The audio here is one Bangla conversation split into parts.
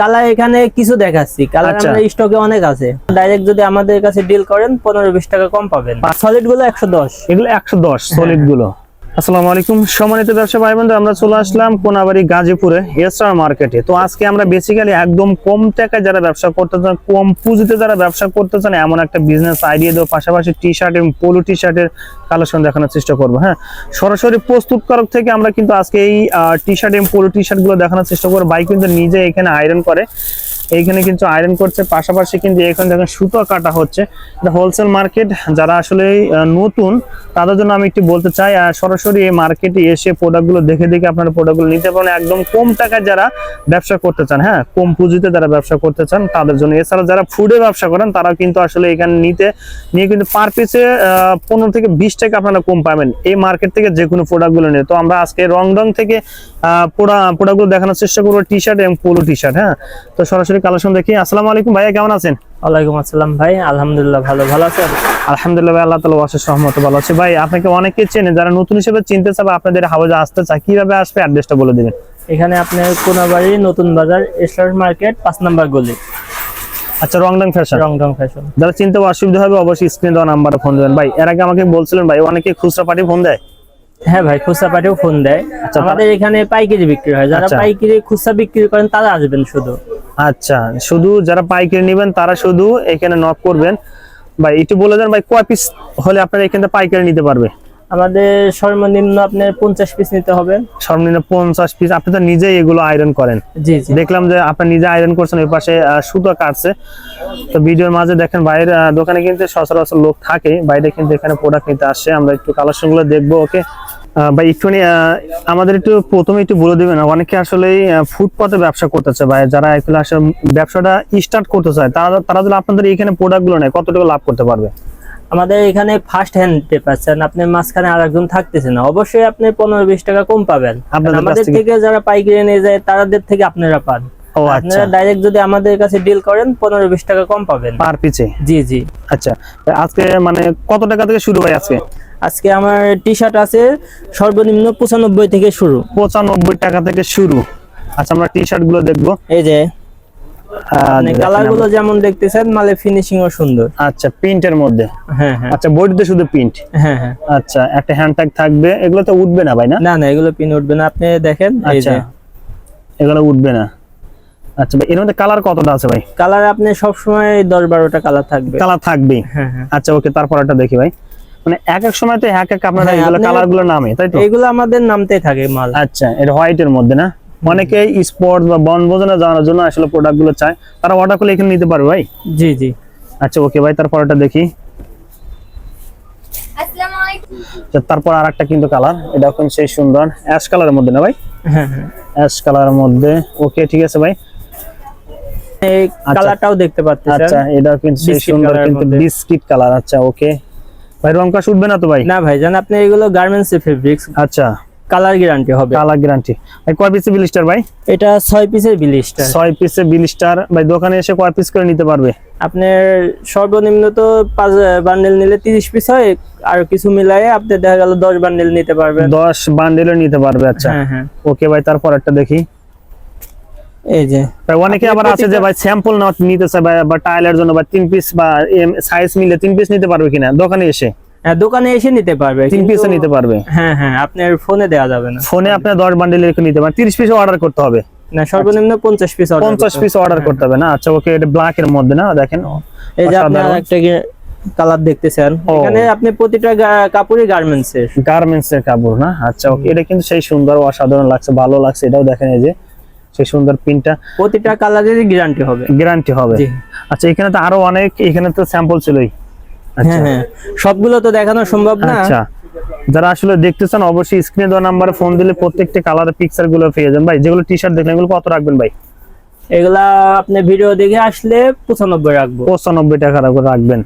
কালার এখানে কিছু দেখাচ্ছি। কালার আচ্ছা। আমাদের স্টকে অনেক আছে। ডাইরেক্ট যদি আমাদের কাছে ডিল করেন পনেরো বিশ টাকা কম পাবেন। সলিডগুলো একশো দশ। এগুলো একশো দশ সলিড গুলো। আসসালামু আলাইকুম। সম্মানিত ব্যবসা ভাই বন্ধু আমরা চলে আসলাম কোনাবাড়ি গাজীপুরে এসআর মার্কেটে তো আজকে আমরা বেসিক্যালি একদম কম টাকায় যারা ব্যবসা করতে চান কম পুঁজিতে যারা ব্যবসা করতে চান এমন একটা বিজনেস আইডিয়া দেবো। পাশাপাশি টি শার্ট এবং পোলো টি শার্টের কালেকশন দেখানোর চেষ্টা করব হ্যাঁ? সরাসরি প্রস্তুতকারক থেকে আমরা কিন্তু আজকে এই টি শার্ট এবং পোলো টি শার্টগুলো দেখানোর চেষ্টা করব। ভাই কিন্তু নিজে এখানে আয়রন করে। এইখানে কিন্তু আয়রন করছে। পাশাপাশি কিন্তু এখানে দেখেন সুতো কাটা হচ্ছে। এটা হোলসেল মার্কেট যারা আসলে নতুন, তাদের জন্য আমি একটু বলতে চাই সরাসরি এই মার্কেটে এসে প্রোডাক্টগুলো দেখে দেখে আপনারা প্রোডাক্টগুলো নিতে পারেন। একদম কম টাকায় যারা ব্যবসা করতে চান হ্যাঁ কম পুঁজিতে যারা ব্যবসা করতে চান, তাদের জন্য। এছাড়া যারা ফুডে ব্যবসা করেন তারা কিন্তু আসলে এখানে নিতে, নিয়ে কিন্তু পার পিসে পনেরো থেকে বিশ টাকা আপনারা কম পাবেন। এই মার্কেট থেকে যে কোনো প্রোডাক্টগুলো নিয়ে। তো আমরা আজকে রং রং থেকে প্রোডাক্টগুলো দেখানোর চেষ্টা করব টি শার্ট এবং পোলো টি শার্ট হ্যাঁ। তো সরাসরি কালেকশন দেখি। আসসালামু আলাইকুম ভাইয়া কেমন আছেন? ওয়ালাইকুম আসসালাম ভাই আলহামদুলিল্লাহ ভালো ভালো আছেন? আলহামদুলিল্লাহ ভাই, আল্লাহ তালা সহমত ভালো আছে। ভাই আপনাকে অনেকে চেনে যারা নতুন হিসেবে চিনতে চাবে আপনাদের হাওয়াজে আসতে চায় কীভাবে আসবে? অ্যাড্রেসটা বলে দিবেন। এখানে আপনার কোনাবাড়ি নতুন বাজার স্টার মার্কেট পাঁচ নাম্বার গলি। আচ্ছা রং রং ফ্যাশন। রং রং ফ্যাশন। যারা চিনতে অসুবিধা হবে অবশ্যই স্ক্রিন দেওয়া নাম্বারে ফোন দেবেন। ভাই এর আগে আমাকে বলছিলেন ভাই অনেকে খুচরা পার্টি ফোন দেয়? হ্যাঁ ভাই খুচরা পাটিও ফোন দেয়। আচ্ছা, আমাদের এখানে পাইকারি বিক্রি হয়। যারা আচ্ছা। পাইকারি খুচরা বিক্রি করেন তারা আসবেন শুধু। আচ্ছা শুধু যারা পাইকারি নেবেন তারা শুধু এখানে নক করবেন। ভাই একটু বলে দেন ভাই কয় পিস হলে আপনারা এখান পাইকারি নিতে পারবে? আমাদের সর্বনিম্ন আপনার পঞ্চাশ পিস নিতে হবে। সর্বনিম্ন পঞ্চাশ পিস আপনি তো নিজেই এগুলো আয়রন করেন। জি দেখলাম যে আপনি নিজে আয়রন করছেন ওই পাশে সুতো কাটছে। তো ভিডিওর মাঝে দেখেন বাইরের দোকানে কিন্তু সচরাচর লোক থাকে। বাইরে কিন্তু এখানে প্রোডাক্ট নিতে আসে। আমরা একটু কালেকশনগুলো দেখব ওকে ভাই একটুখানি আমাদের একটু প্রথমে একটু বলে দিবেন অনেকে আসলে ফুটপাতে ব্যবসা করতেছে ভাই যারা এগুলো আসলে ব্যবসাটা স্টার্ট করতে চায় তারা তারা যদি আপনাদের এখানে প্রোডাক্টগুলো নেয় কতটুকু লাভ করতে পারবে? আমাদের এখানে ফার্স্ট হ্যান্ড পাচ্ছেন আপনি মাঝখানে আর একজন থাকতেছে না অবশ্যই আপনি পনেরো বিশ টাকা কম পাবেন। আমাদের থেকে যারা পাইকারি নিয়ে যায় তাদের থেকে আপনারা পান। ও আচ্ছা। ডাইরেক্ট যদি আমাদের কাছে ডিল করেন পনেরো বিশ টাকা কম পাবেন। পার পিছে জি জি। আচ্ছা। আজকে মানে কত টাকা থেকে শুরু ভাই আজকে? আজকে আমার টি শার্ট আছে সর্বনিম্ন পঁচানব্বই থেকে শুরু। পঁচানব্বই টাকা থেকে শুরু। আচ্ছা আমরা টি শার্টগুলো দেখব। এই যে কালারগুলো যেমন দেখতেছেন মালে ফিনিশিং ও সুন্দর। আচ্ছা প্রিন্টের মধ্যে? হ্যাঁ হ্যাঁ। আচ্ছা বডিতে শুধু প্রিন্ট হ্যাঁ হ্যাঁ। আচ্ছা একটা হ্যান্ড ট্যাগ থাকবে। এগুলো তো উঠবে না ভাই না? না না এগুলো পিন উঠবে না। আপনি দেখেন এই আচ্ছা। যে। এগুলো উঠবে না। আচ্ছা ভাই এর মধ্যে কালার কতটা আছে ভাই? কালার আপনি সবসময় দশ বারোটা কালার থাকবে। কালার থাকবে হ্যাঁ হ্যাঁ। আচ্ছা ওকে তারপর একটা দেখি ভাই। মানে এক এক সময় তো এক এক আপনারা হ্যাঁ, এগুলো কালারগুলো নামে তাই তো? এগুলো আমাদের নামতে থাকে মাল। আচ্ছা এটা হোয়াইটের মধ্যে না? অনেকে স্পোর্ট বা বনভোজনে যাওয়ার জন্য আসলে প্রোডাক্টগুলো চায়। তারা অর্ডার করলে এখানে নিতে পারবে ভাই? জি জি। আচ্ছা ওকে ভাই তারপর একটা দেখি। আসসালামু আচ্ছা, তারপর আর একটা কিন্তু কালার এটা এখন সেই সুন্দর অ্যাশ কালারের মধ্যে না ভাই? হ্যাঁ হ্যাঁ। অ্যাশ কালারের মধ্যে। ওকে ঠিক আছে ভাই। এই কালারটাও দেখতে পাচ্ছেন। আচ্ছা এটা কিন্তু সুন্দর কিন্তু বিস্কিট কালার আচ্ছা ওকে। ভাই রং কাশ উঠবে না তো ভাই? না ভাই জান আপনি এগুলো গার্মেন্টস এর ফেব্রিক্স আচ্ছা। কালার গ্যারান্টি হবে। কালার গ্যারান্টি ভাই কয় পিসে বিলিস্টার ভাই? এটা ছয় পিসের বিলিশটা ছয় পিসে বিলিস্টার। ভাই দোকানে এসে কয় পিস করে নিতে পারবে? আপনার সর্বনিম্ন তো পাঁচ বান্ডেল নিলে তিরিশ পিস হয়। আর কিছু মিলাই আপনি দেখা গেল দশ বান্ডেল নিতে পারবেন। দশ বান্ডেলও নিতে পারবে আচ্ছা। হ্যাঁ হ্যাঁ। ওকে ভাই তারপর একটা দেখি। এই যে। ভাই অনেকে আবার আছে যে ভাই স্যাম্পল না নিতে চায় বা- বা টাইলের জন্য বা তিন পিস বা সাইজ মিলে তিন পিস নিতে পারবে কিনা? দোকানে এসে। হ্যাঁ, দোকানে এসে নিতে পারবে তিন কিন্তু- নিতে পারবে। হ্যাঁ হ্যাঁ আপনার ফোনে দেওয়া যাবে না। ফোনে আপনার দশ বান্ডেল এরকম নিতে পারেন তিরিশ পিস অর্ডার করতে হবে। না সর্বনিম্ন পঞ্চাশ পিস পঞ্চাশ পিস অর্ডার করতে হবে। না আচ্ছা ওকে এটা ব্ল্যাক এর মধ্যে না দেখেন। এই যে একটা কালার দেখতেছেন। এখানে আপনি প্রতিটা কাপড়ই গার্মেন্টস এর গার্মেন্টস এর কাপড় না? আচ্ছা ওকে এটা কিন্তু সেই সুন্দর অসাধারণ লাগছে ভালো লাগছে। এটাও দেখেন এই যে। সেই সুন্দর পিনটা প্রতিটা কালারেরই গ্যারান্টি হবে। গ্যারান্টি হবে। জি। আচ্ছা এখানে তো আরও অনেক এখানে তো স্যাম্পল ছিলই। আচ্ছা। হ্যাঁ। হ্যাঁ সবগুলো তো দেখানো সম্ভব না। আচ্ছা। যারা আসলে দেখতে চান অবশ্যই স্ক্রিনে দেওয়া নাম্বারে ফোন দিলে প্রত্যেকটা কালারের পিকচারগুলো পেয়ে যাবেন। ভাই যেগুলো টি শার্ট দেখলেন এগুলো কত রাখবেন ভাই? এগুলা আপনি ভিডিও দেখে আসলে পঁচানব্বই রাখব। পঁচানব্বই টাকা করে রাখবেন।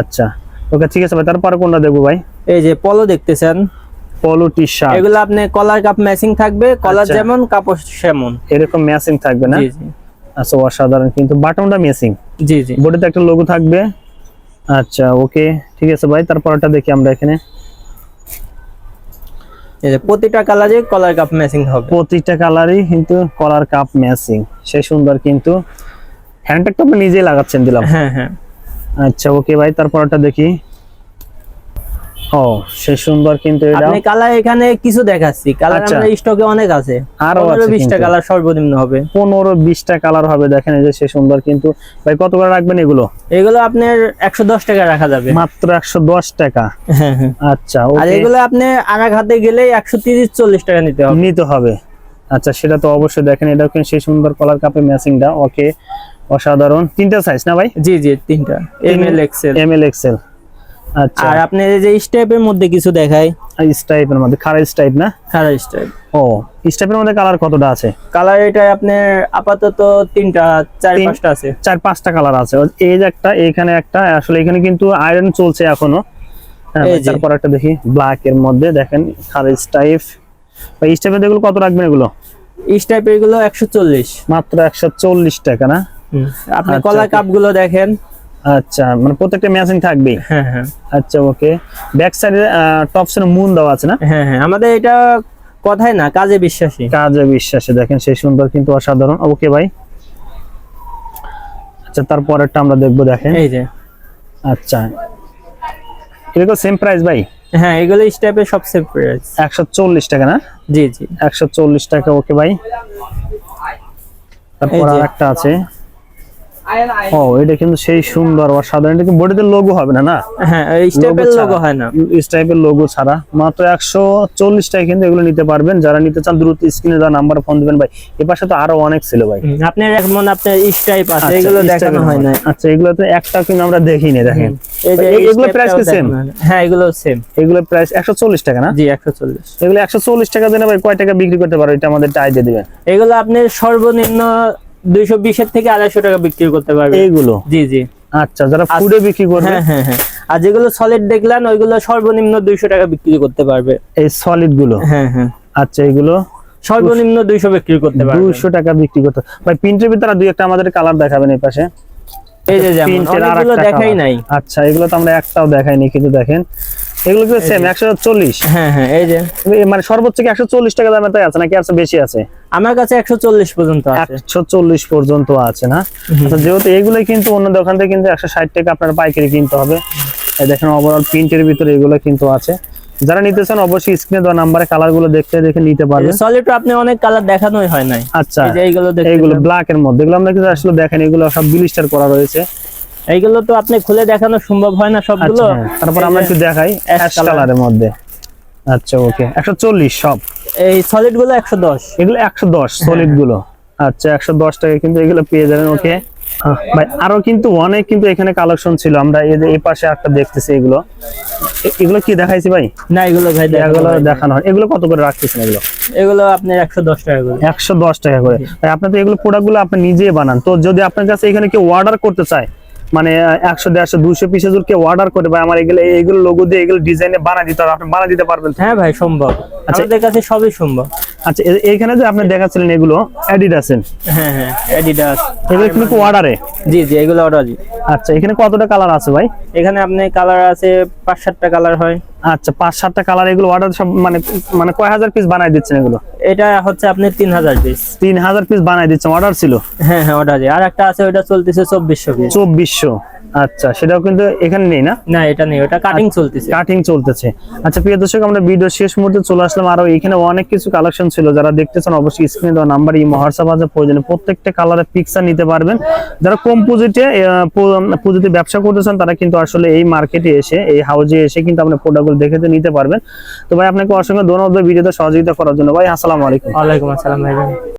আচ্ছা। ওকে ঠিক আছে ভাই তারপরে কোনটা দেখব ভাই? এই যে পলো দেখতেছেন। পলো টি শার্ট এগুলো আপনি কলার কাপ ম্যাচিং থাকবে কলার আচ্ছা। যেমন কাপড় সেমন। এরকম ম্যাচিং থাকবে না? আচ্ছা অসাধারণ। কিন্তু বাটনটা ম্যাচিং জি জি। বডিতে একটা লোগো থাকবে। আচ্ছা ওকে ঠিক আছে ভাই। তারপরটা দেখি আমরা এখানে। প্রতিটা কালারে কলার কাপ ম্যাচিং হবে। প্রতিটা কালারই কিন্তু কলার কাপ ম্যাচিং সে সুন্দর কিন্তু। হ্যান্ডব্যাগ আপনি নিজেই লাগাচ্ছেন দিলাম। হ্যাঁ হ্যাঁ। আচ্ছা ওকে ভাই। তারপরটা দেখি। ও সে সুন্দর কিন্তু এটা আপনি কালার এখানে কিছু দেখাচ্ছি। কালার আচ্ছা। আমাদের স্টকে অনেক আছে। আরও বিশটা কালার সর্বনিম্ন হবে। পনেরো বিশটা কালার হবে দেখেন এই যে সে সুন্দর কিন্তু। ভাই কত করে রাখবেন এগুলো? এগুলো আপনার একশো দশ টাকা রাখা যাবে। মাত্র একশো দশ টাকা? হ্যাঁ হ্যাঁ। আচ্ছা আর এগুলো আপনি আর এক হাতে গেলে একশো তিরিশ চল্লিশ টাকা নিতে হবে। নিতে হবে। আচ্ছা সেটা তো অবশ্যই দেখেন এটা কিন্তু সেই সুন্দর কলার কাপের ম্যাচিংটা ওকে অসাধারণ। তিনটা সাইজ না ভাই? জি জি তিনটা। M L XL M L XL আর আপনি এই যে স্টেপের মধ্যে কিছু দেখাই। স্টাইপের মধ্যে খারাপ স্টাইপ না? খারাপ স্টেপ। ও স্টাইপের মধ্যে কালার কতটা আছে? কালার এটা আপনার আপাতত তিনটা চার পাঁচটা আছে। চার পাঁচটা কালার আছে। এই যে একটা এখানে একটা আসলে এখানে কিন্তু আয়রন চলছে এখনও। হ্যাঁ, তারপর একটা দেখি ব্ল্যাক এর মধ্যে দেখেন খারাপ স্টাইপ এই স্টাইপের এগুলো কত রাখবেন এগুলো? স্টেপ এগুলো একশো চল্লিশ। মাত্র একশো চল্লিশ টাকা না? আপনি আচ্ছা, কলার কাপগুলো দেখেন। আচ্ছা মানে প্রত্যেকটা ম্যাচিং থাকবে হ্যাঁ হ্যাঁ। আচ্ছা ওকে ব্যাক সাইডে টপসের মুন দেওয়া আছে না? হ্যাঁ হ্যাঁ আমাদের এটা কথাই না কাজে বিশ্বাসী। কাজে বিশ্বাসে। দেখেন সেই সুন্দর কিন্তু অসাধারণ। ওকে ভাই। আচ্ছা তারপরেরটা আমরা দেখব দেখেন। এই যে। আচ্ছা। এগুলো সেম প্রাইস ভাই? হ্যাঁ এগুলো স্টেপের সবচেয়ে প্রাইস একশো চল্লিশ টাকা না? জি জি। একশো চল্লিশ টাকা ওকে ভাই। তারপর এই যে। আর একটা আছে। ও এটা কিন্তু সেই সুন্দর অসাধারণ এটা কি বডিতে লোগো হবে না না? হ্যাঁ এই স্টেপের লোগো হয় না। লোগো ছাড়া। মাত্র একশো চল্লিশ টাকা কিন্তু এগুলো নিতে পারবেন। যারা নিতে চান দ্রুত স্ক্রিনে নাম্বার ফোন দিবেন ভাই। পাশে তো আরও অনেক ছিল ভাই। আপনার এখন আপনার স্টাইপ আছে আচ্ছা, এগুলো দেখানো হয় না। আচ্ছা এগুলো তো একটা কিন্তু আমরা দেখিনি দেখেন। এগুলো প্রাইস কি সেম হয় এগুলো সেম এগুলো প্রাইস একশো চল্লিশ টাকা না? জি একশো চল্লিশ। এগুলো একশো চল্লিশ টাকা দিলে ভাই কয় টাকা বিক্রি করতে পারো? এটা আমাদের আইডিয়া দিবেন। এগুলো আপনি সর্বনিম্ন দুইশো বিশের থেকে আড়াইশো টাকা বিক্রি করতে পারবেন এইগুলো? জি জি। আচ্ছা যারা ফুডে বিক্রি করবে? হ্যাঁ হ্যাঁ হ্যাঁ। আর যেগুলো সলিড দেখলেন ওইগুলো সর্বনিম্ন দুইশো টাকা বিক্রি করতে পারবে। এই সলিডগুলো হ্যাঁ হ্যাঁ। আচ্ছা এগুলো সর্বনিম্ন দুইশো বিক্রি করতে পারবে। দুইশো টাকা বিক্রি করতে ভাই প্রিন্টের ভিতরে দুই একটা আমাদের কালার দেখাবেন এই পাশে। এই যে যেমন দেখাই নাই। আচ্ছা এগুলো তো আমরা একটাও দেখাইনি কিন্তু দেখেন। এগুলো কিন্তু সেম একশো চল্লিশ? হ্যাঁ হ্যাঁ এই যে। মানে সর্বোচ্চ কি একশো চল্লিশ টাকা দামে তাই আছে নাকি বেশি আছে? আমার কাছে একশো চল্লিশ পর্যন্ত আছে। একশো চল্লিশ পর্যন্ত আছে না? আচ্ছা, যেহেতু এগুলো কিন্তু অন্য দোকান থেকে কিন্তু একশো ষাট টাকা আপনার পাইকারি কিনতে হবে। এই দেখেন ওভারঅল প্রিন্টের ভিতরে এগুলো কিন্তু আছে। যারা নিতে চান অবশ্যই স্ক্রিনে দেওয়া নাম্বারে কালারগুলো দেখতে দেখে নিতে পারবেন। সলিড আপনি অনেক কালার দেখানোই হয় নাই। আচ্ছা এইগুলো এইগুলো ব্ল্যাক এর মধ্যে। এগুলো আমরা কিন্তু আসলে দেখেন এগুলো সব বিলিস্টার করা রয়েছে। এইগুলো তো আপনি খুলে দেখানো সম্ভব হয় না সবগুলো। আচ্ছা হ্যাঁ। তারপর আমরা একটু দেখাই অ্যাশ কালারের মধ্যে। আচ্ছা ওকে একশো চল্লিশ সব। এই সলিডগুলো একশো দশ। এগুলো একশো দশ সলিডগুলো আচ্ছা একশো দশ টাকা কিন্তু এগুলো পেয়ে যাবেন ওকে ভাই আরও কিন্তু অনেক কিন্তু এখানে কালেকশন ছিল। আমরা এই যে এই পাশে একটা দেখতেছি এগুলো। এগুলো কি দেখাইছি ভাই? না এগুলো ভাই দেখানো এগুলো দেখানো হয়। এগুলো কত করে রাখতেছেন এগুলো? এগুলো একশো দশ টাকা করে। একশো দশ টাকা করে। ভাই আপনার তো এগুলো প্রোডাক্টগুলো আপনি নিজে বানান। তো যদি আপনার কাছে এখানে কেউ অর্ডার করতে চায় মানে একশো দেড়শো দুশো পিসে যদি কেউ অর্ডার করে ভাই আমার এগুলো এইগুলো লোগো দিয়ে এগুলো ডিজাইনে বানা দিতে হবে আপনি বানা দিতে পারবেন হ্যাঁ ভাই সম্ভব। আচ্ছা। আমাদের কাছে সবই সম্ভব। আচ্ছা এইখানে যে আপনি দেখাচ্ছিলেন এগুলো অ্যাডিডাসেন হ্যাঁ হ্যাঁ অ্যাডিডাস এগুলো কিন্তু অর্ডারে জি জি এগুলো অর্ডার জি। আচ্ছা এখানে কতটা কালার আছে ভাই? এখানে আপনি কালার আছে পাঁচ সাতটা কালার হয়। আচ্ছা পাঁচ সাতটা কালার এগুলো অর্ডার সব মানে মানে কয় হাজার পিস বানাই দিচ্ছেন এগুলো? এটা হচ্ছে আপনি তিন হাজার পিস তিন হাজার পিস বানাই দিচ্ছেন অর্ডার ছিল? হ্যাঁ হ্যাঁ আর একটা আছে ওটা চলতেছে চব্বিশশো পিস চব্বিশশো আচ্ছা সেটাও কিন্তু এখানে নেই না? না এটা নেই ওটা কাটিং চলতেছে। কাটিং চলতেছে। আচ্ছা প্রিয় দর্শক আমরা ভিডিও শেষ মুহূর্তে চলে আসলাম। আরও এখানে অনেক কিছু কালেকশন ছিল। যারা দেখতে চান অবশ্যই স্ক্রিনে দেওয়া নাম্বার এই হোয়াটসঅ্যাপ আছে। প্রয়োজনে প্রত্যেকটা কালারের পিকচার নিতে পারবেন। যারা কম পুঁজিতে পুঁজিতে ব্যবসা করতে চান তারা কিন্তু আসলে এই মার্কেটে এসে এই হাউজে এসে কিন্তু আপনার প্রোডাক্টগুলো দেখে তো নিতে পারবেন। তো ভাই, আপনাকে অসংখ্য ধন্যবাদ ভিডিওতে সহযোগিতা করার জন্য। ভাই, আসসালামু আলাইকুম। ওয়ালাইকুম আসসালাম ভাই